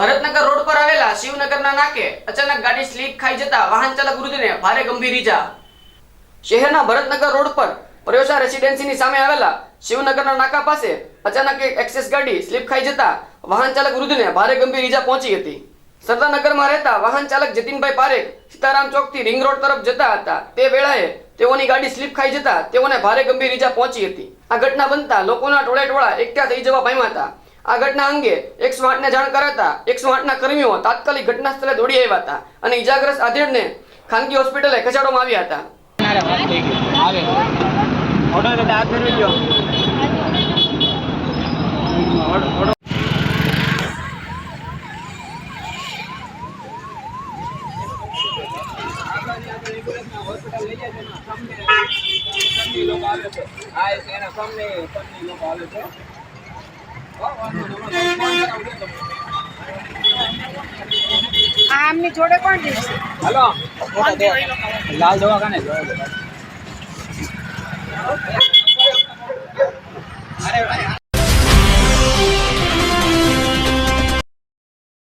Bharatnagar road પર આવેલા શિવનગરના નાકે અચાનક ગાડી સ્લીપ ખાઈ જતા વાહન ચાલક વૃદ્ધને ભારે ગંભીર ઈજા. શહેરના ભરતનગર રોડ પર પ્રયોસા રેસિડેન્સીની સામે આવેલા શિવનગરના નાકા પાસે અચાનક એક એક્સેસ ગાડી સ્લીપ ખાઈ જતા વાહન ચાલક વૃદ્ધને ભારે ગંભીર ઈજા પહોંચી હતી. સરદારનગરમાં રહેતા વાહન ચાલક જતીનભાઈ પારેખ સીતારામ ચોકથી રિંગ રોડ તરફ જતા હતા. તે વેળાએ તેઓની ગાડી સ્લીપ ખાઈ જતા તેઓને ભારે ગંભીર ઈજા પહોંચી હતી. આ ઘટના બનતા લોકોના ટોળે ટોળા એકઠા થઈ જવા પામ્યા હતા. આ ઘટના અંગે એકસો આઠને જાણ કરાતા એકસો આઠના કર્મીઓ તાત્કાલિક ઘટના સ્થળે દોડી આવ્યા હતા અને ઈજાગ્રસ્ત આધેડને ખાનગી હોસ્પિટલે ખસેડવામાં આવ્યા હતા. આ એના સામે સામે લોકો આવે ઓર્ડર તો હાથ ફેરવી ગયો આ આમની જોડે કોણ જઈશે હાલો. લાલ દવાખાને અરે